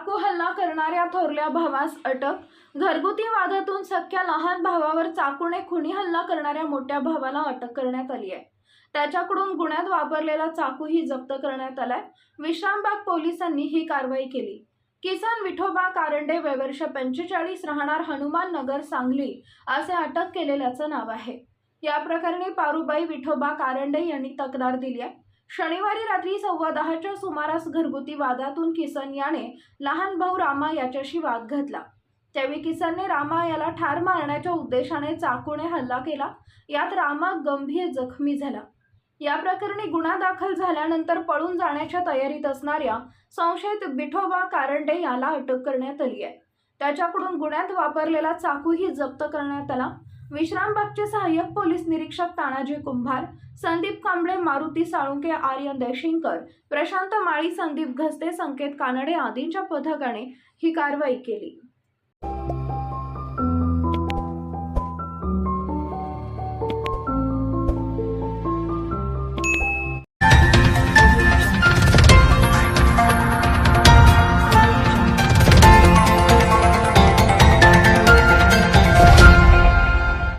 चाकू हल्ला करणाऱ्या थोरल्या भावास अटक. घरगुती वादातून सख्या लहान भावावर चाकूने खुनी हल्ला करणाऱ्या मोठ्या भावाला अटक करण्यात आली आहे. त्याच्याकडून गुन्ह्यात वापरलेला चाकूही जप्त करण्यात आलाय. विश्रामबाग पोलिसांनी ही कारवाई केली. किसन विठोबा कारंडे वयवर्ष पंचेचाळीस राहणार हनुमान नगर सांगली असे अटक केलेल्याचं नाव आहे. या प्रकरणी पारुबाई विठोबा कारंडे यांनी तक्रार दिली आहे. शनिवारी रात्री सव्वा दहाच्या सुमारास घरगुती वादातून किसन याने लहान भाऊ रामा याच्याशी वाद घातला. त्यावेळी किसनने रामा याला ठार मारण्याच्या उद्देशाने चाकूने हल्ला केला. यात रामा गंभीर जखमी झाला. या प्रकरणी गुन्हा दाखल झाल्यानंतर पळून जाण्याच्या तयारीत असणाऱ्या संशयित बिठोबा कारंडे याला अटक करण्यात आली आहे. त्याच्याकडून गुन्ह्यात वापरलेला चाकूही जप्त करण्यात आला. विश्रामबागचे सहाय्यक पोलीस निरीक्षक तानाजी कुंभार संदीप कांबळे मारुती साळुंके आर्यन देशिंकर प्रशांत माळी संदीप घसते संकेत कानडे आदींच्या पथकाने ही कारवाई केली.